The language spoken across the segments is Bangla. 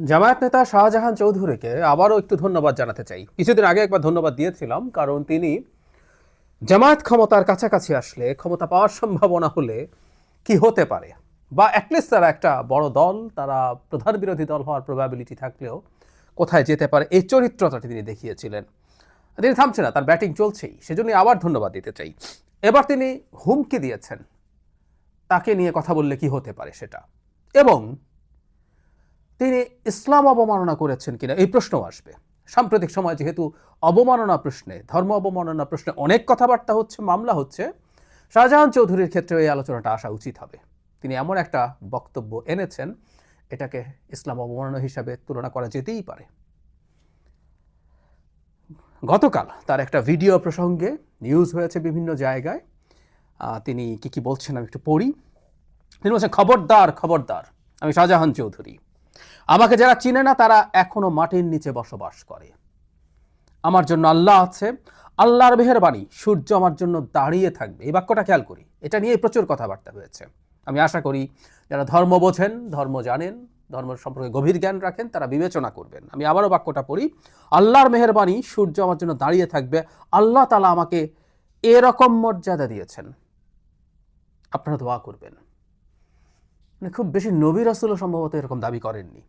জামায়াত নেতা শাহজাহান চৌধুরীকে আবারও একটু ধন্যবাদ জানাতে চাই। কিছুদিন আগে একবার ধন্যবাদ দিয়েছিলাম, কারণ তিনি জামায়াত ক্ষমতার কাছাকাছি আসলে ক্ষমতা পাওয়ার সম্ভাবনা হলে কি হতে পারে? বা অ্যাটলিস্ট তারা একটা বড় দল, তারা প্রধান বিরোধী দল হওয়ার প্রবাবিলিটি থাকলেও কোথায় যেতে পারে? এই চরিত্রটা তিনি দেখিয়েছিলেন। তিনি থামছে না, তার ব্যাটিং চলছেই। সেজন্যই আবার ধন্যবাদ দিতে চাই। এবার তিনি হুমকি দিয়েছেন। তাকে নিয়ে কথা বললে কি হতে পারে সেটা? এবং তিনি ইসলাম অবমাননা করেছেন কিনা? এই প্রশ্নও আসবে। সাম্প্রতিক সময় যেহেতু অবমাননা প্রশ্নে, ধর্ম অবমাননা প্রশ্নে অনেক কথাবার্তা হচ্ছে, মামলা হচ্ছে, শাহজাহান চৌধুরীর ক্ষেত্রে এই আলোচনাটা আসা উচিত হবে। তিনি এমন একটা বক্তব্য এনেছেন, এটাকে ইসলাম অবমাননা হিসাবে তুলনা করা যেতেই পারে। গতকাল তার একটা ভিডিও প্রসঙ্গে নিউজ হয়েছে বিভিন্ন জায়গায়। তিনি কি কি বলছেন আমি একটু পড়ি। তিনি বলছেন, খবরদার খবরদার, আমি শাহজাহান চৌধুরী। আমাকে যারা চিনে না, তারা এখনও মাটির নিচে বসবাস করে। আমার জন্য আল্লাহ আছে, আল্লাহর মেহেরবাণী সূর্য আমার জন্য দাঁড়িয়ে থাকবে। এই বাক্যটা খেয়াল করি। এটা নিয়ে প্রচুর কথাবার্তা হয়েছে। আমি আশা করি যারা ধর্ম বোঝেন, ধর্ম জানেন, ধর্ম সম্পর্কে গভীর জ্ঞান রাখেন, তারা বিবেচনা করবেন। আমি আবারও বাক্যটা পড়ি, আল্লাহর মেহেরবাণী সূর্য আমার জন্য দাঁড়িয়ে থাকবে। আল্লাহ তালা আমাকে এরকম মর্যাদা দিয়েছেন। আপনারা দোয়া করবেন। মানে খুব বেশি নবী রাসুলও সম্ভবত এরকম দাবি করেননি।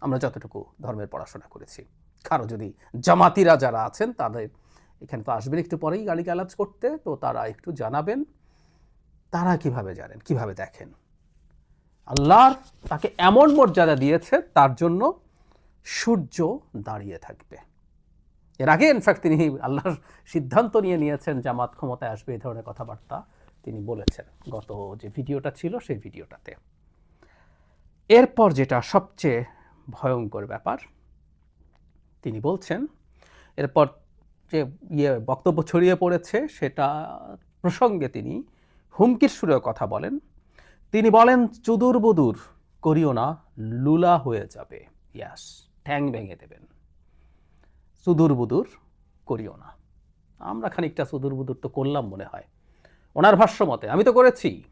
আমরা যতটুকু ধর্মের পড়াশোনা করেছি। কারও যদি জামাতিরা যারা আছেন, তাদের এখানে তো আসবেন, একটু পরেই গালি গালাজ করতে, তো তারা একটু জানাবেন। তারা কীভাবে জানেন, কীভাবে দেখেন? আল্লাহর তাকে এমন মর্যাদা দিয়েছে, তার জন্য সূর্য দাঁড়িয়ে থাকবে। এর আগে ইনফ্যাক্ট তিনি আল্লাহর সিদ্ধান্ত নিয়ে নিয়েছেন, জামাত ক্ষমতায় আসবে এই ধরনের কথাবার্তা তিনি বলেছেন গত যে ভিডিওটা ছিল, সেই ভিডিওটাতে। এরপর যেটা সবচেয়ে ভয়ঙ্কর ব্যাপার, তিনি বলছেন, এরপর যে ইয়ে বক্তব্য ছড়িয়ে পড়েছে সেটা প্রসঙ্গে তিনি হুমকির সুরেও কথা বলেন। তিনি বলেন, চুদুর বুদুর, করিও না, লুলা হয়ে যাবে। ইয়াস, ঠ্যাং ভেঙে দেবেন। সুদূর বুদুর, করিও না। আমরা খানিকটা সুদূর বুদুর তো করলাম মনে হয়। ওনার ভাষ্য মতে আমি তো করেছি।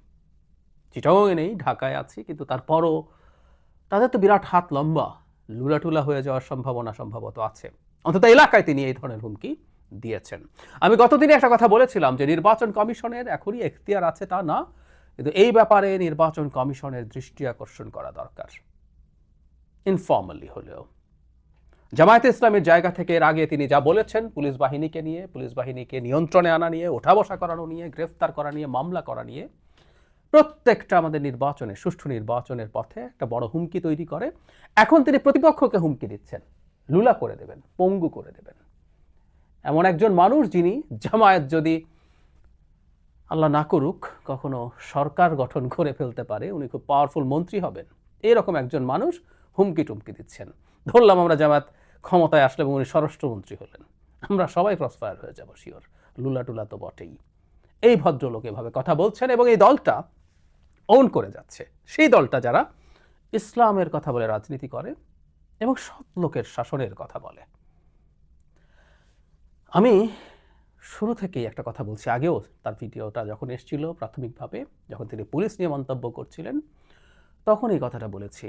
চিটাগংয়ে নেই ঢাকায় আছি, কিন্তু তারপরও তাদের তো বিরাট হাত লম্বা। লুলাটুলা হয়ে যাওয়ার সম্ভাবনা সম্ভবত আছে। অন্তত এলাকায় তিনি এই ধরনের হুমকি দিয়েছেন। আমি গতদিনে একটা কথা বলেছিলাম যে নির্বাচন কমিশনের এখনই এখতিয়ার আছে তা না, কিন্তু এই ব্যাপারে নির্বাচন কমিশনের দৃষ্টি আকর্ষণ করা দরকার। ইনফর্মালি হলেও। জামায়াতে ইসলামের জায়গা থেকে এর আগে তিনি যা বলেছেন, পুলিশ বাহিনীকে নিয়ে, পুলিশ বাহিনীকে নিয়ন্ত্রণে আনা নিয়ে ওঠা বসা করানো নিয়ে, গ্রেফতার করা নিয়ে, মামলা করা নিয়ে প্রত্যেকটা আমাদের নির্বাচনে, সুষ্ঠু নির্বাচনের পথে একটা বড় হুমকি তৈরি করে। এখন তিনি প্রতিপক্ষকে হুমকি দিচ্ছেন। লুলা করে দেবেন, পঙ্গু করে দেবেন। এমন একজন মানুষ যিনি জামায়াত যদি আল্লাহ না করুক, কখনো সরকার গঠন করে ফেলতে পারে, উনি খুব পাওয়ারফুল মন্ত্রী হবেন। এরকম একজন মানুষ হুমকি টুমকি দিচ্ছেন। ধরলাম আমরা জামাত ক্ষমতায় আসলে এবং উনি স্বরাষ্ট্রমন্ত্রী হলেন। আমরা সবাই ক্রসফায়ার হয়ে যাব শিওর লুলা টুলা তো বটেই। এই ভদ্রলোক এভাবে কথা বলছেন এবং এই দলটা ওন করে যাচ্ছে। সেই দলটা যারা ইসলামের কথা বলে রাজনীতি করে এবং সৎ লোকের শাসনের কথা বলে। আমি শুরু থেকেই একটা কথা বলছি। আগেও তার ভিডিওটা যখন এসেছিল প্রাথমিকভাবে, যখন তিনি পুলিশ নিয়ে মন্তব্য করছিলেন, তখন এই কথাটা বলেছি।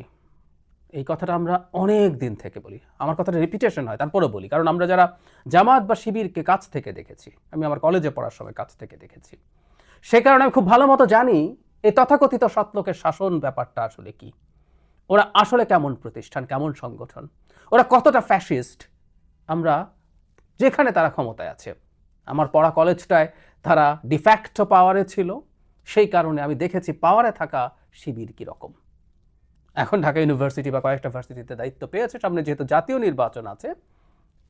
এই কথাটা আমরা অনেক দিন থেকে বলি। আমার কথাটা রিপিটেশন হয়, তারপরেও বলি। কারণ আমরা যারা জামাত বা শিবিরকে কাছ থেকে দেখেছি, আমি আমার কলেজে পড়ার সময় কাছ থেকে দেখেছি, সে কারণে আমি খুব ভালো মতো জানি এই তথাকথিত সৎলোকের শাসন ব্যাপারটা আসলে কি? ওরা আসলে কেমন প্রতিষ্ঠান, কেমন সংগঠন? ওরা কতটা ফ্যাসিস্ট আমরা যেখানে তারা ক্ষমতায় আছে। আমার পড়া কলেজটায় তারা ডিফ্যাক্ট পাওয়ারে ছিল। সেই কারণে আমি দেখেছি পাওয়ারে থাকা শিবির কীরকম। এখন ঢাকা ইউনিভার্সিটি বা কয়েকটা ভার্সিটিতে দায়িত্ব পেয়েছে। সামনে যেহেতু জাতীয় নির্বাচন আছে,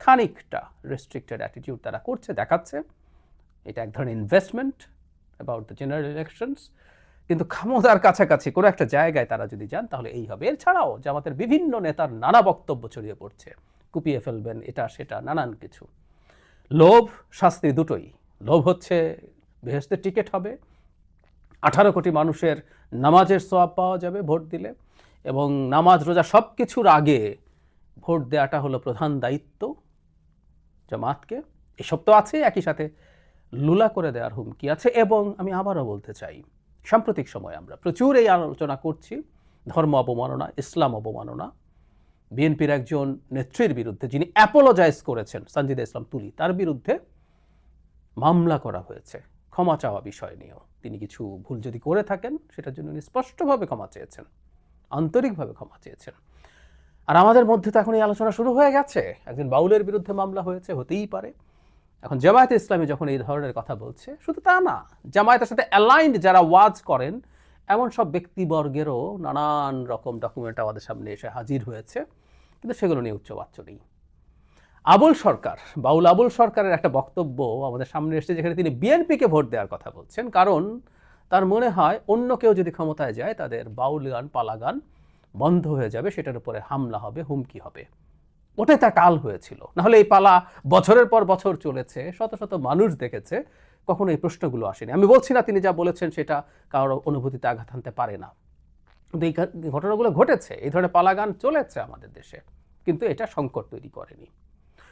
খানিকটা রেস্ট্রিক্টেড অ্যাটিটিউড তারা করছে, দেখাচ্ছে। এটা এক ধরনের investment about the general elections কিন্তু ক্ষমতার কাছাকাছি কোনো একটা জায়গায় তারা যদি যান, তাহলে এই হবে। এছাড়াও জামাতের বিভিন্ন নেতার নানা বক্তব্য ছড়িয়ে পড়ছে। কুপিয়ে ফেলবেন এটা, সেটা, নানান কিছু। লোভ, শাস্তি দুটোই। লোভ হচ্ছে বেহেস্তের টিকিট হবে। আঠারো কোটি মানুষের নামাজের সওয়াব পাওয়া যাবে ভোট দিলে এবং নামাজ, রোজা সব কিছুর আগে ভোট দেওয়াটা হলো প্রধান দায়িত্ব জামাতকে। এসব তো আছে, একই সাথে লুলা করে দেওয়ার হুমকি আছে। এবং আমি আবারও বলতে চাই সাম্প্রতিক সময়ে আমরা প্রচুর এই আলোচনা করছি, ধর্ম অবমাননা, ইসলাম অবমাননা। বিএনপির একজন নেত্রীর বিরুদ্ধে যিনি অ্যাপোলোজাইজ করেছেন সঞ্জিদা ইসলাম তুলি, তার বিরুদ্ধে মামলা করা হয়েছে। ক্ষমা চাওয়া বিষয় নিয়েও। তিনি কিছু ভুল যদি করে থাকেন, সেটার জন্য উনি স্পষ্টভাবে ক্ষমা চেয়েছেন, আন্তরিকভাবে ক্ষমা চেয়েছেন। আর আমাদের মধ্যে তো এখন এই আলোচনা শুরু হয়ে গেছে। একজন বাউলের বিরুদ্ধে মামলা হয়েছে, হতেই পারে। এখন জামায়াতে ইসলামী যখন এই ধরনের কথা বলছে, শুধু তা না, জামায়াতের সাথে অ্যালাইন্ড যারা ওয়াজ করেন, এমন সব ব্যক্তিবর্গেরও নানান রকম ডকুমেন্ট আমাদের সামনে এসে হাজির হয়েছে, কিন্তু সেগুলো নিয়ে উচ্চবাচ্য নেই। আবুল সরকার, বাউল আবুল সরকারের একটা বক্তব্য আমাদের সামনে এসেছে, যেখানে তিনি বিএনপিকে ভোট দেওয়ার কথা বলছেন, কারণ তার মনে হয় অন্য কেউ যদি ক্ষমতায় যায়, তাদের বাউল গান, পালা গান বন্ধ হয়ে যাবে, সেটার উপরে হামলা হবে, হুমকি হবে। ওটাই তার কাল হয়েছিল। নাহলে এই পালা বছরের পর বছর চলেছে, শত শত মানুষ দেখেছে, কখনো এই প্রশ্নগুলো আসেনি। আমি বলছি না তিনি যা বলেছেন সেটা কারোর অনুভূতিতে আঘাত আনতে পারে না। কিন্তু এই ঘটনাগুলো ঘটেছে, এই ধরনের পালাগান চলেছে আমাদের দেশে, কিন্তু এটা সংকট তৈরি করেনি।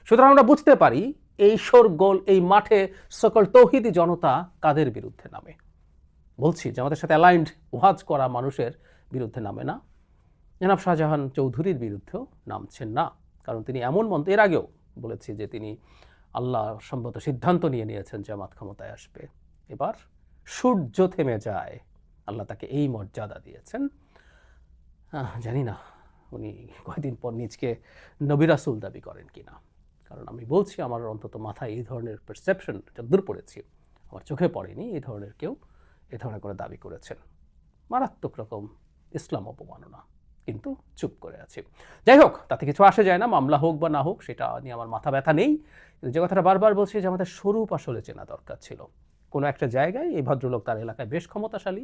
সুতরাং আমরা বুঝতে পারি, এই শোরগোল, এই মাঠে সকল তৌহিদি জনতা কাদের বিরুদ্ধে নামে? বলছি যে আমাদের সাথে অ্যালাইন্ড ওয়াজ করা মানুষের বিরুদ্ধে নামে না। জনাব শাহজাহান চৌধুরীর বিরুদ্ধেও নামছেন না। কারণ তিনি এমন মন্ত এর আগেও বলেছি যে তিনি আল্লাহ সম্মত সিদ্ধান্ত নিয়ে নিয়েছেন জামাত ক্ষমতায় আসবে। এবার সূর্য থেমে যায়। আল্লাহ তাকে এই মর্যাদা দিয়েছেন। জানি না উনি কয়েকদিন পর নিজকে নবিরাসুল দাবি করেন কিনা। কারণ আমি বলছি, আমার অন্তত মাথায় এই ধরনের পারসেপশন যদ্দূর পড়েছি, আমার চোখে পড়েনি এই ধরনের কেউ এ ধরনের করে দাবি করেছেন। মারাত্মক রকম ইসলাম অপমাননা। কিন্তু চুপ করে আছি। যাই হোক তাতে কিছু আসে যায় না, মামলা হোক বা না হোক, সেটা নিয়ে আমার মাথা ব্যথা নেই। যে কথাটা বারবার বলছি, যে আমাদের স্বরূপ আসলে চেনা দরকার ছিল। কোনো একটা জায়গায় এই ভদ্রলোক তার এলাকায় বেশ ক্ষমতাশালী।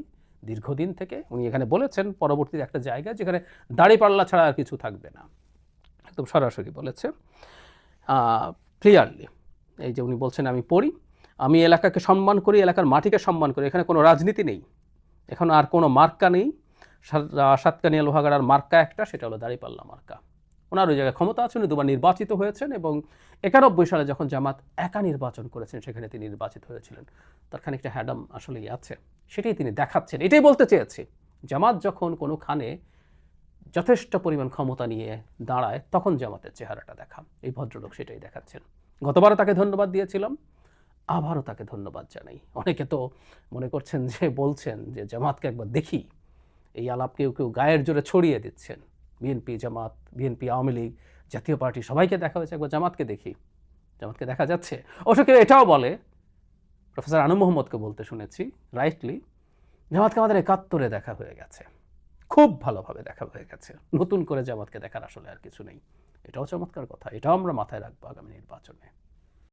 দীর্ঘদিন থেকে উনি এখানে বলেছেন, পরবর্তীতে একটা জায়গায় যেখানে দাড়িপাল্লা ছাড়া আর কিছু থাকবে না। একদম সরাসরি বলেছে। ক্লিয়ারলি এই যে উনি বলছেন, আমি পড়ি, আমি এলাকাকে সম্মান করি, এলাকার মাটিকে সম্মান করি। এখানে কোনো রাজনীতি নেই। এখন আর কোনো মার্কা নেই। সাতকানিয়া লোহাগাড়ার মার্কা একটা, সেটা হলো দাঁড়িপাল্লা মার্কা। ওনার ওই জায়গায় ক্ষমতা আছে, উনি দুবার নির্বাচিত হয়েছেন এবং একানব্বই সালে যখন জামাত একা নির্বাচন করেছেন, সেখানে তিনি নির্বাচিত হয়েছিলেন। তার খানিকটা হ্যাডাম আসলেই আছে। সেটাই তিনি দেখাচ্ছেন, এটাই বলতে চেয়েছি। জামাত যখন কোনোখানে যথেষ্ট পরিমাণ ক্ষমতা নিয়ে দাঁড়ায়, তখন জামাতের চেহারাটা দেখা। এই ভদ্রলোক সেটাই দেখাচ্ছেন। গতবারও তাকে ধন্যবাদ দিয়েছিলাম, আবারও তাকে ধন্যবাদ জানাই। অনেকে তো মনে করছেন যে, বলছেন যে, জামাতকে একবার দেখি। এই আলাপ কেউ কেউ গায়ের জোরে ছড়িয়ে দিচ্ছেন। বিএনপি জামাত, বিএনপি আওয়ামী লীগ, জাতীয় পার্টি, সবাইকে দেখা হয়েছে, একবার জামাতকে দেখি। জামাতকে দেখা যাচ্ছে। অবশ্য কেউ এটাও বলে, প্রফেসর আনু মোহাম্মদকে বলতে শুনেছি রাইটলি জামাতকে আমাদের একাত্তরে দেখা হয়ে গেছে। খুব ভালোভাবে দেখা হয়ে গেছে। নতুন করে জামাতকে দেখার আসলে আর কিছু নেই। এটাও চমৎকার কথা। এটাও আমরা মাথায় রাখব আগামী নির্বাচনে।